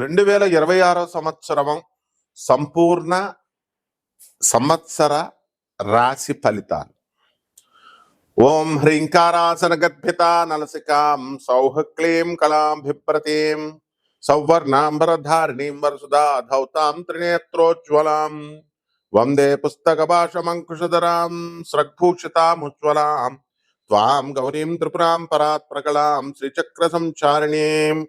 రెండు వేల ఇరవై ఆరో సంవత్సరం సంపూర్ణ సంవత్సర రాశి ఫలితాలు. ఓం హ్రీంకారాసన గద్భిత నలసికాం సౌహ క్లీం కళాభిప్రతీం సౌవర్ణాంబరధారిణీం వరసుదా ధౌతాం త్రినేత్రోజ్వలాం వందే పుస్తక పుస్తకభాషమంకుశధరాం స్రగ్భూషితాముజ్వలాం. త్వాం గౌరీం త్రిపురాం పరాత్ ప్రకలాం శ్రీచక్ర సంచారిణీం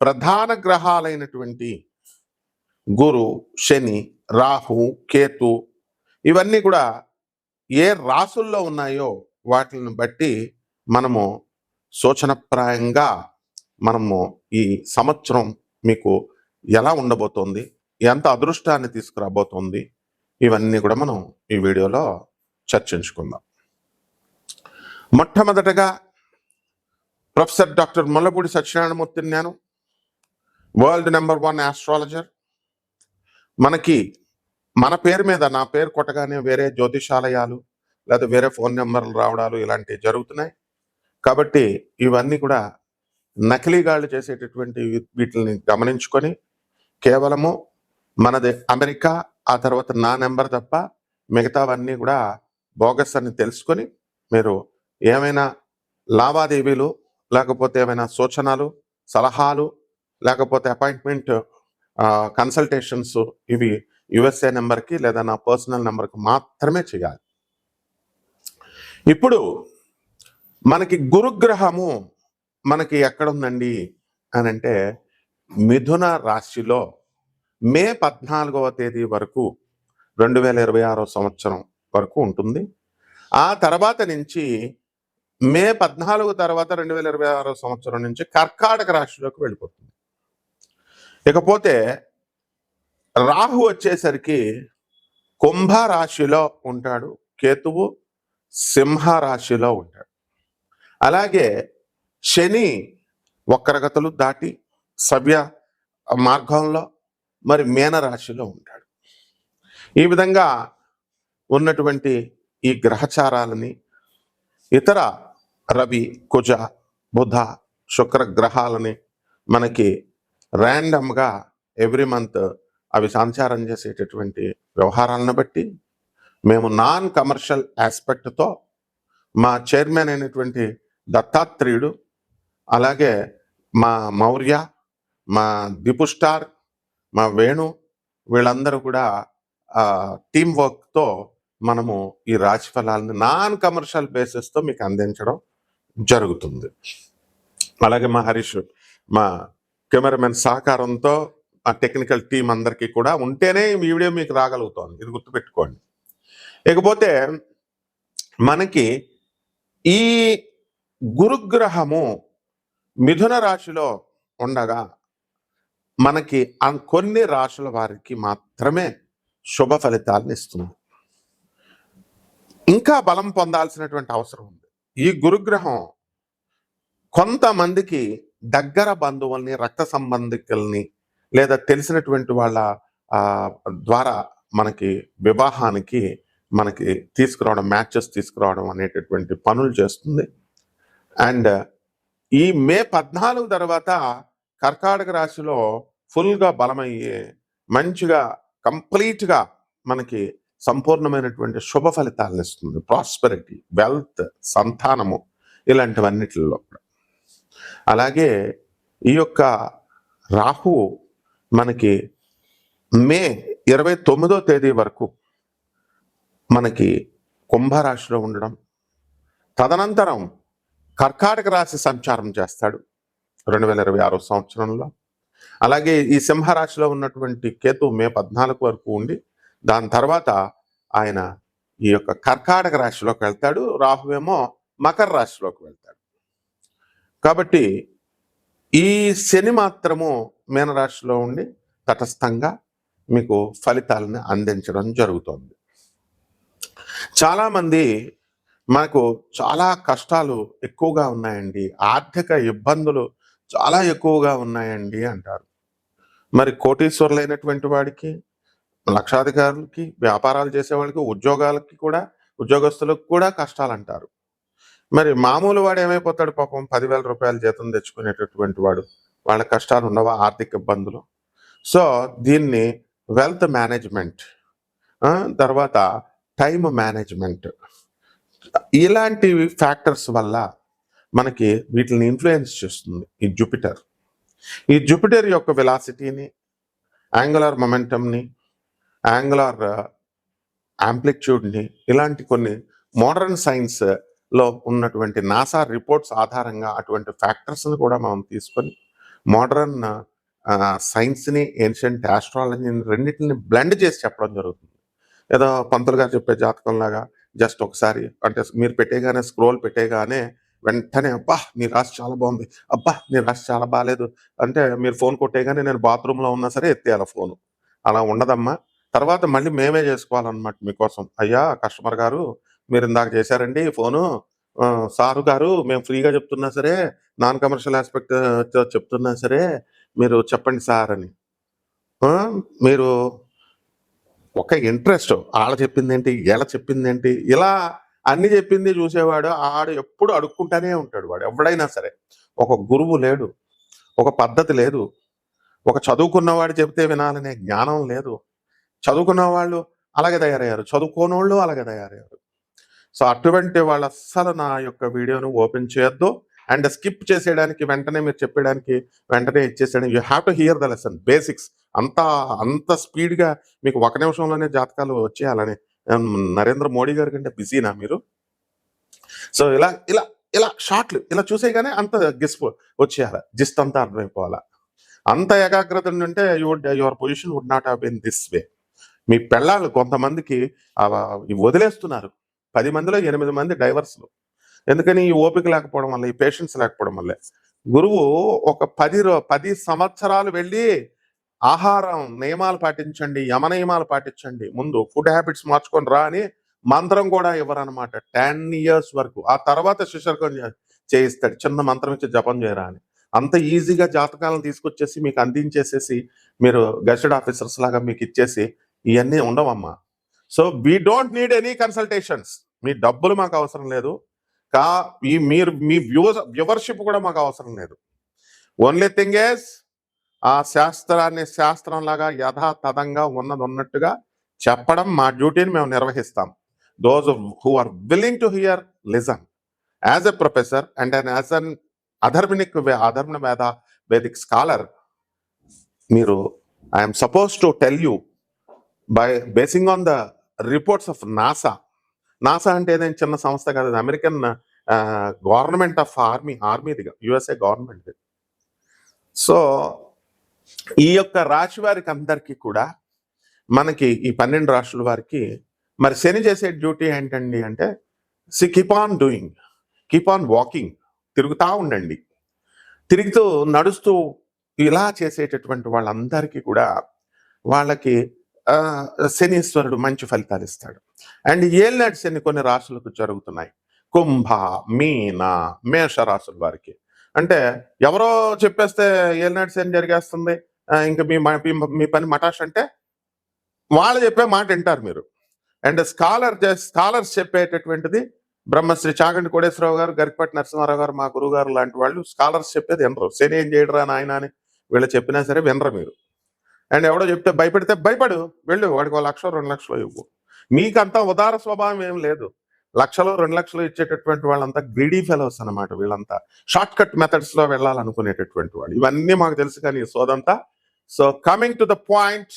ప్రధాన గ్రహాలైనటువంటి గురు శని రాహు కేతు ఇవన్నీ కూడా ఏ రాసుల్లో ఉన్నాయో వాటిని బట్టి మనము సూచనప్రాయంగా మనము ఈ సంవత్సరం మీకు ఎలా ఉండబోతోంది ఎంత అదృష్టాన్ని తీసుకురాబోతోంది ఇవన్నీ కూడా మనం ఈ వీడియోలో చర్చించుకుందాం. మొట్టమొదటగా ప్రొఫెసర్ డాక్టర్ ముల్లపూడి సత్యనారాయణమూర్తిని నేను వరల్డ్ నెంబర్ వన్ ఆస్ట్రాలజర్. మనకి మన పేరు మీద నా పేరు కొట్టగానే వేరే జ్యోతిషాలయాలు లేదా వేరే ఫోన్ నెంబర్లు రావడాలు ఇలాంటివి జరుగుతున్నాయి. కాబట్టి ఇవన్నీ కూడా నకిలీగాళ్ళు చేసేటటువంటి వీటిని గమనించుకొని కేవలము మనది అమెరికా ఆ తర్వాత నా నెంబర్ తప్ప మిగతావన్నీ కూడా బోగస్ అని తెలుసుకొని మీరు ఏమైనా లావాదేవీలు లేకపోతే ఏమైనా సూచనలు సలహాలు లేకపోతే అపాయింట్మెంట్ కన్సల్టేషన్స్ ఇవి యుఎస్ఏ నెంబర్కి లేదా నా పర్సనల్ నెంబర్కి మాత్రమే చేయాలి. ఇప్పుడు మనకి గురుగ్రహము మనకి ఎక్కడుందండి అని అంటే మిథున రాశిలో మే పద్నాలుగవ తేదీ వరకు రెండు వేల ఇరవై ఆరో సంవత్సరం వరకు ఉంటుంది. ఆ తర్వాత నుంచి మే పద్నాలుగు తర్వాత రెండు వేల ఇరవై ఆరో సంవత్సరం నుంచి కర్కాటక రాశిలోకి వెళ్ళిపోతుంది. ఇకపోతే రాహు వచ్చేసరికి కుంభ రాశిలో ఉంటాడు కేతువు సింహ రాశిలో ఉంటాడు. అలాగే శని వక్రగతులు దాటి సవ్య మార్గంలో మరి మీనరాశిలో ఉంటాడు. ఈ విధంగా ఉన్నటువంటి ఈ గ్రహచారాలని ఇతర రవి కుజ బుధ శుక్ర గ్రహాలని మనకి ర్యాండమ్గా ఎవ్రీ మంత్ అవి సంచారం చేసేటటువంటి వ్యవహారాలను బట్టి మేము నాన్ కమర్షియల్ ఆస్పెక్ట్తో మా చైర్మన్ అయినటువంటి దత్తాత్రేయుడు అలాగే మా మౌర్య మా దిపు స్టార్ మా వేణు వీళ్ళందరూ కూడా టీం వర్క్తో మనము ఈ రాశి ఫలాలను నాన్ కమర్షియల్ బేసిస్తో మీకు అందించడం జరుగుతుంది. అలాగే మా హరీష్ మా కెమెరామెన్ సహకారంతో ఆ టెక్నికల్ టీం అందరికీ కూడా ఉంటేనే ఈ వీడియో మీకు రాగలుగుతోంది. ఇది గుర్తుపెట్టుకోండి. ఇకపోతే మనకి ఈ గురుగ్రహము మిథున రాశిలో ఉండగా మనకి కొన్ని రాశుల వారికి మాత్రమే శుభ ఫలితాలను ఇస్తుంది. ఇంకా బలం పొందాల్సినటువంటి అవసరం ఉంది. ఈ గురుగ్రహం కొంతమందికి దగ్గర బంధువుల్ని రక్త సంబంధికుల్ని లేదా తెలిసినటువంటి వాళ్ళ ద్వారా మనకి వివాహానికి మనకి తీసుకురావడం మ్యాచెస్ తీసుకురావడం అనేటటువంటి పనులు చేస్తుంది. అండ్ ఈ మే పద్నాలుగు తర్వాత కర్కాటక రాశిలో ఫుల్గా బలమయ్యే మంచిగా కంప్లీట్గా మనకి సంపూర్ణమైనటువంటి శుభ ఫలితాలను ఇస్తుంది. ప్రాస్పెరిటీ వెల్త్ సంతానము ఇలాంటివన్నిటిలో కూడా. అలాగే ఈ యొక్క రాహు మనకి మే ఇరవై తొమ్మిదో తేదీ వరకు మనకి కుంభరాశిలో ఉండడం తదనంతరం కర్కాటక రాశి సంచారం చేస్తాడు రెండు వేల ఇరవై ఆరో సంవత్సరంలో. అలాగే ఈ సింహరాశిలో ఉన్నటువంటి కేతు మే పద్నాలుగు వరకు ఉండి దాని తర్వాత ఆయన ఈ యొక్క కర్కాటక రాశిలోకి వెళ్తాడు రాహువేమో మకర రాశిలోకి వెళ్తాడు. కాబట్టి ఈ శని మాత్రము మీనరాశిలో ఉండి తటస్థంగా మీకు ఫలితాలను అందించడం జరుగుతుంది. చాలామంది మనకు చాలా కష్టాలు ఎక్కువగా ఉన్నాయండి. ఆర్థిక ఇబ్బందులు చాలా ఎక్కువగా ఉన్నాయండి అంటారు. మరి కోటీశ్వరులైనటువంటి వాడికి లక్షాధికారులకి వ్యాపారాలు చేసేవాళ్ళకి ఉద్యోగాలకి కూడా ఉద్యోగస్తులకు కూడా కష్టాలు అంటారు మరి మామూలు వాడు ఏమైపోతాడు పాపం? పదివేల రూపాయల జీతం తెచ్చుకునేటటువంటి వాడు. వాళ్ళ కష్టాలు ఉండవా? ఆర్థిక ఇబ్బందులు. సో దీన్ని వెల్త్ మేనేజ్మెంట్ తర్వాత టైం మేనేజ్మెంట్. ఇలాంటి ఫ్యాక్టర్స్ వల్ల మనకి వీటిని ఇన్ఫ్లుయెన్స్ చేస్తుంది ఈ జూపిటర్. ఈ జూపిటర్ యొక్క వెలాసిటీని యాంగులర్ మొమెంటమ్ని యాంగులర్ యాంప్లిట్యూడ్ని ఇలాంటి కొన్ని మోడర్న్ సైన్స్ లో ఉన్నటువంటి నాసా రిపోర్ట్స్ ఆధారంగా అటువంటి ఫ్యాక్టర్స్ని కూడా మనం తీసుకొని మోడర్న్ సైన్స్ని ఏన్షియంట్ ఆస్ట్రాలజీని రెండింటిని బ్లెండ్ చేసి చెప్పడం జరుగుతుంది. ఏదో పంతులు గారు చెప్పే జాతకం లాగా జస్ట్ ఒకసారి అంటే మీరు పెట్టేగానే స్క్రోల్ పెట్టేగానే వెంటనే అబ్బా నీ రాశి చాలా బాగుంది అబ్బా నీ రాశి చాలా బాగాలేదు అంటే మీరు ఫోన్ కొట్టేగానే నేను బాత్రూంలో ఉన్నా సరే ఎత్తేయాలి ఫోను. అలా ఉండదమ్మా. తర్వాత మళ్ళీ మేమే చేసుకోవాలన్నమాట మీకోసం. అయ్యా కస్టమర్ గారు మీరు ఇందాక చేశారండి ఫోను. సారు గారు మేము ఫ్రీగా చెప్తున్నా సరే నాన్ కమర్షియల్ ఆస్పెక్ట్ చెప్తున్నా సరే మీరు చెప్పండి సార్ అని. మీరు ఒక ఇంట్రెస్ట్ ఆడ చెప్పింది ఏంటి ఎలా చెప్పింది ఏంటి ఇలా అన్ని చెప్పింది చూసేవాడు ఆడు ఎప్పుడు అడుక్కుంటానే ఉంటాడు వాడు ఎవడైనా సరే. ఒక గురువు లేడు ఒక పద్ధతి లేదు. ఒక చదువుకున్నవాడు చెబితే వినాలనే జ్ఞానం లేదు. చదువుకున్న వాళ్ళు అలాగే తయారయ్యారు చదువుకోనోళ్ళు అలాగే తయారయ్యారు. సో అటువంటి వాళ్ళు అస్సలు నా యొక్క వీడియోను ఓపెన్ చేయొద్దు. అండ్ స్కిప్ చేసేయడానికి వెంటనే మీరు చెప్పేయడానికి వెంటనే ఇచ్చేసేయడానికి you have to hear the lesson basics. అంత అంత స్పీడ్గా మీకు ఒక నిమిషంలోనే జాతకాలు వచ్చేయాలని. నరేంద్ర మోడీ గారి కంటే బిజీనా మీరు? సో ఇలా ఇలా ఇలా షార్ట్లు ఇలా చూసేగానే అంత గిస్ప్ వచ్చేయాలి. జిస్ట్ అంతా అర్థమైపోవాలా. అంత ఏకాగ్రత ఉంటే your your position would not have been this way. మీ పెళ్ళాళ్ళు కొంతమందికి వదిలేస్తున్నారు. పది మందిలో ఎనిమిది మంది డైవర్స్లు. ఎందుకని? ఈ ఓపిక లేకపోవడం వల్ల ఈ పేషెన్స్ లేకపోవడం వల్లే. గురువు ఒక పది పది సంవత్సరాలు వెళ్ళి ఆహారం నియమాలు పాటించండి యమ నియమాలు పాటించండి. ముందు ఫుడ్ హ్యాబిట్స్ మార్చుకొని రా అని మంత్రం కూడా ఇవ్వరనమాట టెన్ ఇయర్స్ వరకు. ఆ తర్వాత శిశర్కం చేయిస్తాడు. చిన్న మంత్రం ఇచ్చి జపం చేయరా అని. అంత ఈజీగా జాతకాలను తీసుకొచ్చేసి మీకు అందించేసేసి మీరు గజెడ్ ఆఫీసర్స్ లాగా మీకు ఇచ్చేసి ఇవన్నీ ఉండవమ్మా. So we don't need any consultations మీ డబ్బులు మాకు అవసరం లేదు. కా ఈ మీరు మీ వ్యూస్ వ్యూవర్షిప్ కూడా మాకు అవసరం లేదు. ఓన్లీ థింగ్ ఏజ్ ఆ శాస్త్రాన్ని శాస్త్రం లాగా యథాతథంగా ఉన్నది ఉన్నట్టుగా చెప్పడం మా డ్యూటీని మేము నిర్వహిస్తాం. Those who are willing to hear listen as a professor and and as an అధర్మినిక్ అధర్మ వేద వేదిక్ స్కాలర్ మీరు I'm supposed to tell you by basing on the reports of NASA. NASA అంటే ఏదైనా చిన్న సంస్థ కాదు అది అమెరికన్ గవర్నమెంట్ ఆఫ్ ఆర్మీ ఆర్మీదిగా యుఎస్ఏ గవర్నమెంట్ సో ఈ యొక్క రాశి వారికి అందరికీ కూడా మనకి ఈ పన్నెండు రాష్ట్రాల వారికి మరి శని చేసే డ్యూటీ ఏంటండి అంటే see keep on doing keep on walking తిరుగుతూ ఉండండి. తిరుగుతూ నడుస్తూ ఇలా చేసేటటువంటి వాళ్ళందరికీ కూడా వాళ్ళకి శనీశ్వరుడు మంచి ఫలితాలు ఇస్తాడు. అండ్ ఏలినాటి శని కొన్ని రాశులకు జరుగుతున్నాయి. కుంభ మీన మేష రాసుల వారికి. అంటే ఎవరో చెప్పేస్తే ఏలినాటి శని జరిగేస్తుంది. ఇంకా మీ మీ- మీ పని మటాష్ అంటే వాళ్ళు చెప్పే మాట వింటారు మీరు. అండ్ స్కాలర్ స్కాలర్స్ చెప్పేటటువంటిది బ్రహ్మశ్రీ చాగంటి కోడేశ్వరరావు గారు గరికపట్టి నరసింహారావు గారు మా గురువు గారు లాంటి వాళ్ళు స్కాలర్స్ చెప్పేది వినరు. శని ఏం చేయడరా నాయన అని వీళ్ళు చెప్పినా సరే వినరు మీరు. అండ్ ఎవడో చెప్తే భయపెడితే భయపడు. వెళ్ళు వాడికి ఒక లక్ష రెండు లక్షలు ఇవ్వు. మీకంతా ఉదార స్వభావం ఏం లేదు. లక్షలు రెండు లక్షలు ఇచ్చేటటువంటి వాళ్ళంతా గ్రీడీ ఫెలోస్ అన్నమాట వీళ్ళంతా. షార్ట్ కట్ మెథడ్స్లో వెళ్ళాలనుకునేటటువంటి వాళ్ళు. ఇవన్నీ మాకు తెలుసు కానీ సోదంతా so coming to the point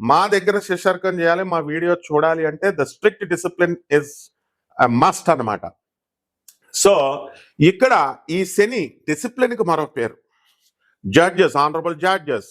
మా దగ్గర శిశర్కం చేయాలి మా వీడియో చూడాలి అంటే the strict discipline is must అన్నమాట. సో ఇక్కడ ఈ శని డిసిప్లిన్కి మరో పేరు. Judges honourable judges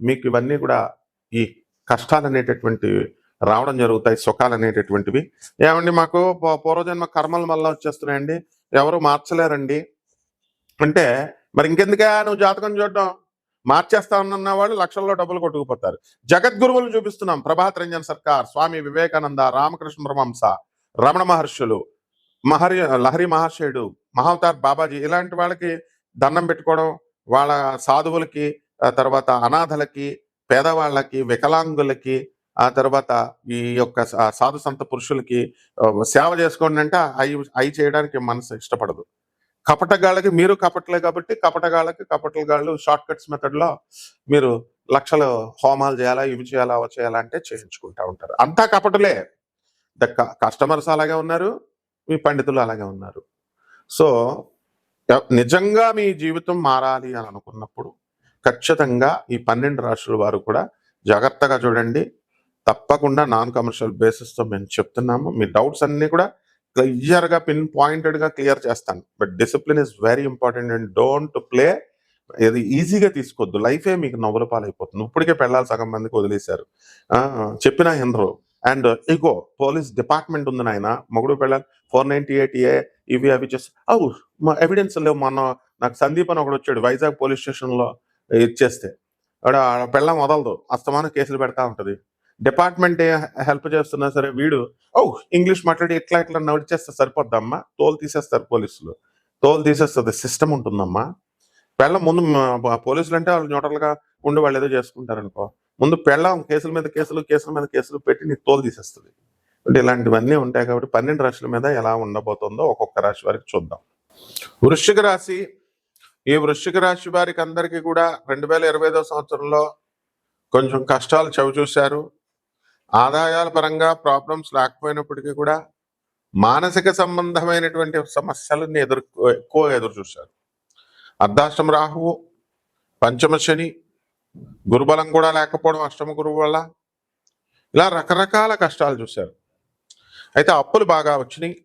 మీకు ఇవన్నీ కూడా ఈ కష్టాలు అనేటటువంటివి రావడం జరుగుతాయి సుఖాలు అనేటటువంటివి ఏమండి మాకు పూ- పూర్వజన్మ కర్మల వల్ల వచ్చేస్తున్నాయండి. ఎవరు మార్చలేరండి. అంటే మరి ఇంకెందుకే నువ్వు జాతకం చూడడం? మార్చేస్తానన్న వాళ్ళు లక్షల్లో డబ్బులు కొట్టుకుపోతారు. జగద్గురువులు చూపిస్తున్నాం ప్రభాత్ రంజన్ సర్కార్ స్వామి వివేకానంద రామకృష్ణ పరమహంస రమణ మహర్షులు మహరి లహరి మహాశయుడు మహావతార్ బాబాజీ ఇలాంటి వాళ్ళకి దండం పెట్టుకోవడం వాళ్ళ సాధువులకి తర్వాత అనాథలకి పేదవాళ్ళకి వికలాంగులకి ఆ తర్వాత ఈ యొక్క సాధు సంత పురుషులకి సేవ చేసుకోండి అంటే అవి అవి చేయడానికి మనసు ఇష్టపడదు. కపటగాళ్ళకి మీరు కపటలే కాబట్టి కపటగాళ్ళకి కపటగాళ్ళు షార్ట్ కట్స్ మెథడ్లో మీరు లక్షలు హోమాలు చేయాలా ఇవి చేయాలా అవి చేయాలా అంటే చేయించుకుంటూ ఉంటారు. అంతా కపటలే. ద కస్టమర్స్ అలాగే ఉన్నారు మీ పండితులు అలాగే ఉన్నారు. సో నిజంగా మీ జీవితం మారాలి అని అనుకున్నప్పుడు ఖచ్చితంగా ఈ పన్నెండు రాష్ట్రాల వారు కూడా జాగ్రత్తగా చూడండి. తప్పకుండా నాన్ కమర్షియల్ బేసిస్తో మేము చెప్తున్నాము. మీ డౌట్స్ అన్ని కూడా క్లియర్గా పిన్ పాయింటెడ్గా క్లియర్ చేస్తాను. But discipline is very important and don't play ఇది ఈజీగా తీసుకోవద్దు. లైఫే మీకు నవ్వుల పాలైపోతుంది. ఇప్పటికే పెళ్ళాలి సగం మందికి వదిలేశారు. చెప్పిన చెప్పినా అండ్ ఇగో పోలీస్ డిపార్ట్మెంట్ ఉంది నాయన. మొగుడు పెళ్ళాలి ఫోర్ నైన్టీ ఎయిట్ ఏ ఇవి అవి చేసి అవు మా ఎవిడెన్స్ లేవు. మొన్న నాకు సందీప్ అని ఒకడు వచ్చాడు. వైజాగ్ పోలీస్ స్టేషన్లో ఇచ్చేస్తే. ఆడ ఆడ పెళ్ళం వదలదు. అస్తమానం కేసులు పెడతా ఉంటుంది. డిపార్ట్మెంట్ హెల్ప్ చేస్తున్నా సరే వీడు ఓ ఇంగ్లీష్ మాట్లాడి ఇట్లా ఇట్లా నడిచేస్తే సరిపోద్దమ్మా. తోలు తీసేస్తారు పోలీసులు. తోలు తీసేస్తుంది సిస్టమ్ ఉంటుందమ్మా. పెళ్ళం ముందు పోలీసులు అంటే వాళ్ళు న్యూట్రల్గా ఉండి వాళ్ళు ఏదో చేసుకుంటారనుకో. ముందు పెళ్ళం కేసుల మీద కేసులు కేసుల మీద కేసులు పెట్టి నీకు తోలు తీసేస్తుంది. అంటే ఇలాంటివన్నీ ఉంటాయి కాబట్టి పన్నెండు రాశుల మీద ఎలా ఉండబోతుందో ఒక్కొక్క రాశి వారికి చూద్దాం. వృశ్చిక రాశి ఈ వృశ్చిక రాశి వారికి అందరికీ కూడా రెండు వేల ఇరవై ఐదో సంవత్సరంలో కొంచెం కష్టాలు చవి చూశారు. ఆదాయాల పరంగా ప్రాబ్లమ్స్ లేకపోయినప్పటికీ కూడా మానసిక సంబంధమైనటువంటి సమస్యలను ఎదురు ఎక్కువ ఎదురు చూశారు. అర్ధాష్టమ రాహువు పంచమ శని గురుబలం కూడా లేకపోవడం అష్టమ గురువు వల్ల ఇలా రకరకాల కష్టాలు చూశారు. అయితే అప్పులు బాగా వచ్చినాయి.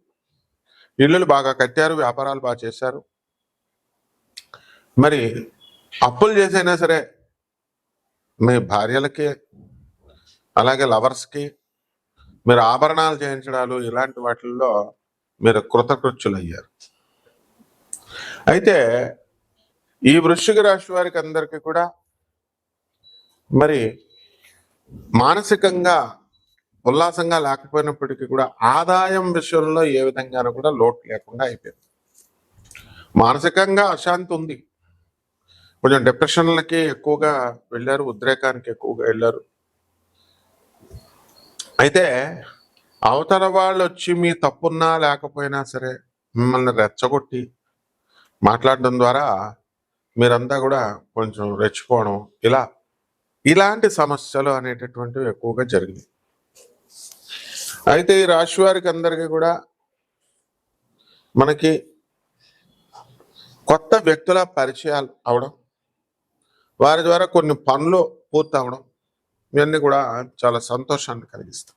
ఇళ్ళు బాగా కట్టారు వ్యాపారాలు బాగా చేశారు. మరి అప్పులు చేసైనా సరే మీ భార్యలకి అలాగే లవర్స్కి మీరు ఆభరణాలు చేయించడాలు ఇలాంటి వాటిల్లో మీరు కృతకృత్యులయ్యారు. అయితే ఈ వృశ్చిక రాశి వారికి అందరికీ కూడా మరి మానసికంగా ఉల్లాసంగా లేకపోయినప్పటికీ కూడా ఆదాయం విషయంలో ఏ విధంగానూ కూడా లోటు లేకుండా అయిపోయింది. మానసికంగా అశాంతి ఉంది. కొంచెం డిప్రెషన్లకి ఎక్కువగా వెళ్ళారు ఉద్రేకానికి ఎక్కువగా వెళ్ళారు. అయితే అవతల వాళ్ళు వచ్చి మీ తప్పున్నా లేకపోయినా సరే మిమ్మల్ని రెచ్చగొట్టి మాట్లాడడం ద్వారా మీరంతా కూడా కొంచెం రెచ్చిపోవడం ఇలా ఇలాంటి సమస్యలు అనేటటువంటివి ఎక్కువగా జరిగింది అయితే ఈ రాశి వారికి అందరికీ కూడా మనకి కొత్త వ్యక్తుల పరిచయాలు అవడం వారి ద్వారా కొన్ని పనులు పూర్తి అవడం ఇవన్నీ కూడా చాలా సంతోషాన్ని కలిగిస్తాం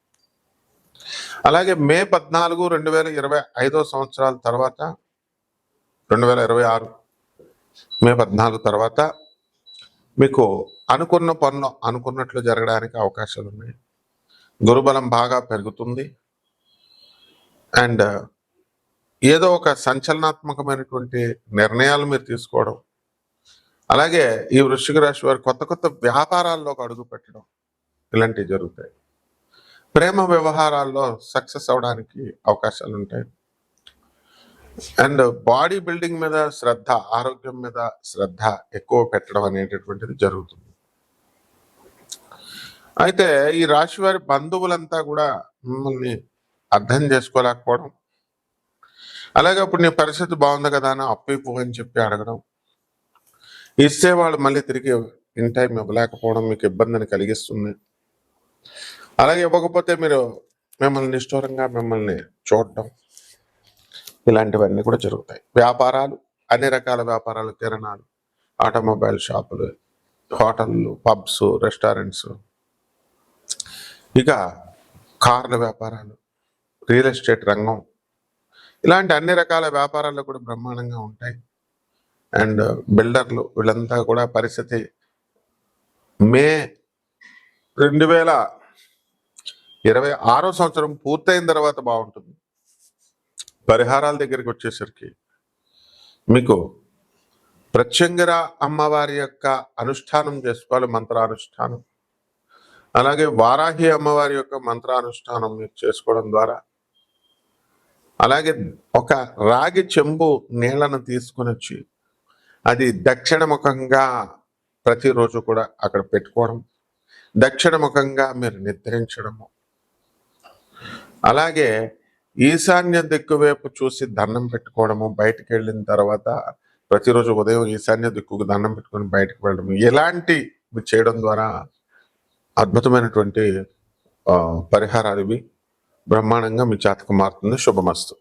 అలాగే మే పద్నాలుగు రెండు వేల ఇరవై ఐదో సంవత్సరాల తర్వాత రెండు వేల ఇరవై ఆరు మే పద్నాలుగు తర్వాత మీకు అనుకున్న పనులు అనుకున్నట్లు జరగడానికి అవకాశాలు ఉన్నాయి. గురుబలం బాగా పెరుగుతుంది. అండ్ ఏదో ఒక సంచలనాత్మకమైనటువంటి నిర్ణయాలు మీరు తీసుకోవడం అలాగే ఈ వృశ్చిక రాశి వారు కొత్త కొత్త వ్యాపారాల్లోకి అడుగు పెట్టడం ఇలాంటివి జరుగుతాయి. ప్రేమ వ్యవహారాల్లో సక్సెస్ అవడానికి అవకాశాలు ఉంటాయి. అండ్ బాడీ బిల్డింగ్ మీద శ్రద్ధ ఆరోగ్యం మీద శ్రద్ధ ఎక్కువ పెట్టడం అనేటటువంటిది జరుగుతుంది. అయితే ఈ రాశి వారి బంధువులంతా కూడా మిమ్మల్ని అర్థం చేసుకోలేకపోవడం అలాగే అప్పుడు నీ పరిస్థితి బాగుంది కదా అని అప్పు అని చెప్పి అడగడం ఇస్తే వాళ్ళు మళ్ళీ తిరిగి ఇన్ టైం ఇవ్వలేకపోవడం మీకు ఇబ్బందిని కలిగిస్తుంది. అలాగే ఇవ్వకపోతే మీరు మిమ్మల్ని నిష్ఠూరంగా మిమ్మల్ని చూడటం ఇలాంటివన్నీ కూడా జరుగుతాయి. వ్యాపారాలు అన్ని రకాల వ్యాపారాలు కిరణాలు ఆటోమొబైల్ షాపులు హోటళ్ళు పబ్స్ రెస్టారెంట్స్. ఇక కార్ల వ్యాపారాలు రియల్ ఎస్టేట్ రంగం. ఇలాంటి అన్ని రకాల వ్యాపారాలు కూడా బ్రహ్మాండంగా ఉంటాయి. అండ్ బిల్డర్లు వీళ్ళంతా కూడా పరిస్థితి మే రెండు వేల ఇరవై ఆరో సంవత్సరం పూర్తయిన తర్వాత బాగుంటుంది. పరిహారాల దగ్గరికి వచ్చేసరికి మీకు ప్రత్యంగర అమ్మవారి యొక్క అనుష్ఠానం చేసుకోవాలి మంత్రానుష్ఠానం. అలాగే వారాహి అమ్మవారి యొక్క మంత్రానుష్ఠానం మీరు చేసుకోవడం ద్వారా. అలాగే ఒక రాగి చెంబు నీళ్ళను తీసుకుని వచ్చి అది దక్షిణముఖంగా ప్రతిరోజు కూడా అక్కడ పెట్టుకోవడం దక్షిణముఖంగా మీరు నిద్రించడము. అలాగే ఈశాన్య దిక్కు వైపు చూసి దండం పెట్టుకోవడము బయటికి వెళ్ళిన తర్వాత ప్రతిరోజు ఉదయం ఈశాన్య దిక్కుకు దండం పెట్టుకొని బయటకు వెళ్ళడం ఇలాంటి చేయడం ద్వారా అద్భుతమైనటువంటి పరిహారాలు ఇవి. బ్రహ్మాండంగా మీ జాతకం మారుతుంది. శుభమస్తు.